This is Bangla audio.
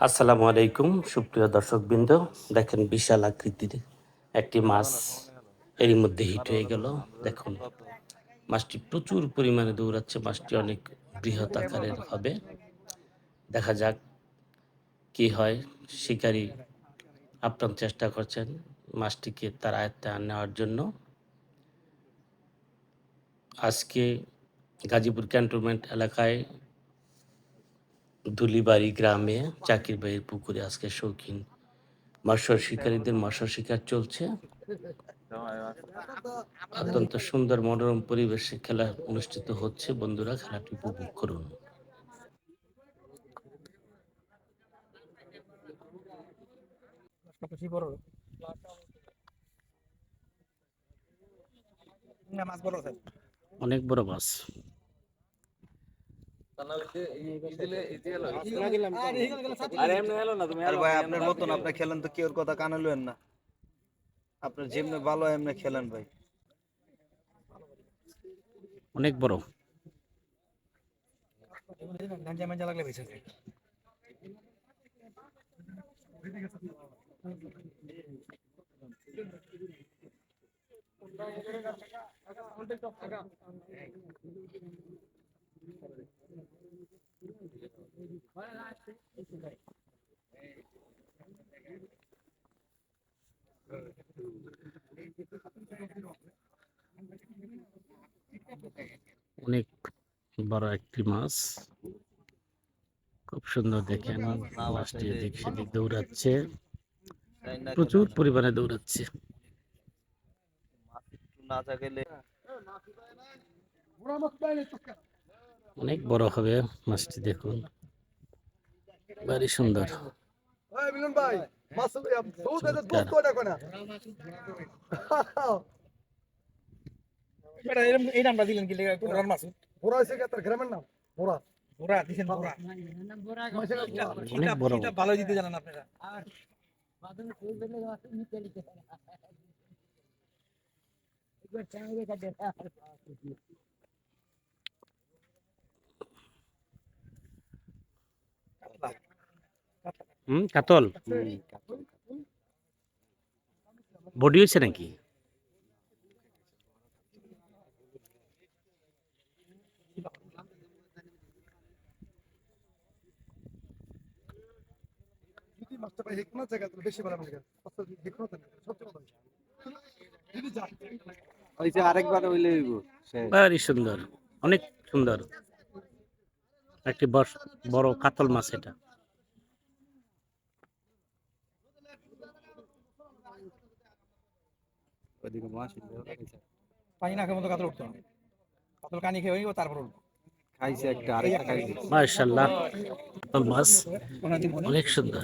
আসসালামু আলাইকুম, সুপ্রিয় দর্শকবৃন্দ। দেখেন বিশাল আকৃতির একটি মাছ এরই মধ্যে হিট হয়ে গেল। দেখুন, মাছটি প্রচুর পরিমাণে দৌড়াচ্ছে, মাছটি অনেক বৃহৎ আকারের হবে। দেখা যাক কি হয়। শিকারী আপ্রাণ চেষ্টা করছেন মাছটিকে তার আয়ত্তে নেওয়ার জন্য। আজকে গাজীপুর ক্যান্টনমেন্ট এলাকায় ধুলিবাড়ি গ্রামে চাকির ভাইয়ের পুকুরে আজকে শৌখিন মৎস্য শিকারীদের মৎস্য শিকার চলছে। অত্যন্ত সুন্দর মনোরম পরিবেশে খেলা অনুষ্ঠিত হচ্ছে। বন্ধুরা খেলাটি উপভোগ করুন। অনেক বড় মাছ। আপনার মতন আপনি খেলেন তো কেউর কথা কানে লইেন না। আপনার যেমনি ভালো এমনি খেলেন ভাই। অনেক বড়। গাঞ্জা মাঞ্জা লাগলে অনেক বড় একটি মাছ। খুব সুন্দর দেখেন মাছটি এদিক সেদিক দৌড়াচ্ছে। প্রচুর পরিমাণে দৌড়াচ্ছে। অনেক বড় হবে মাছটি দেখুন। ভারী সুন্দর। আছে এই নামটা দিলেন কি হইছে কি তার গ্রামের নাম? পুরা ওরা দিছেন ওরা অনেক বড় ভালো দিতে জানেন আপনারা। হুম কাতল বডি হয়েছে নাকি যদি মাছটা পাই হেকনা জায়গা যে আরেকবার হইলে হইব ভারী সুন্দর অনেক সুন্দর। একটি বড় কাতল মাছ এটা। ওইদিকে মাছ পানি না খেয়ে মতো কাতল উঠতো না। কাতল কানি খেয়ে হইব তারপর উঠবো খাইছে একটা আরেকটা খাইছে। মাশাআল্লাহ। মাছ। অনেক সুন্দর।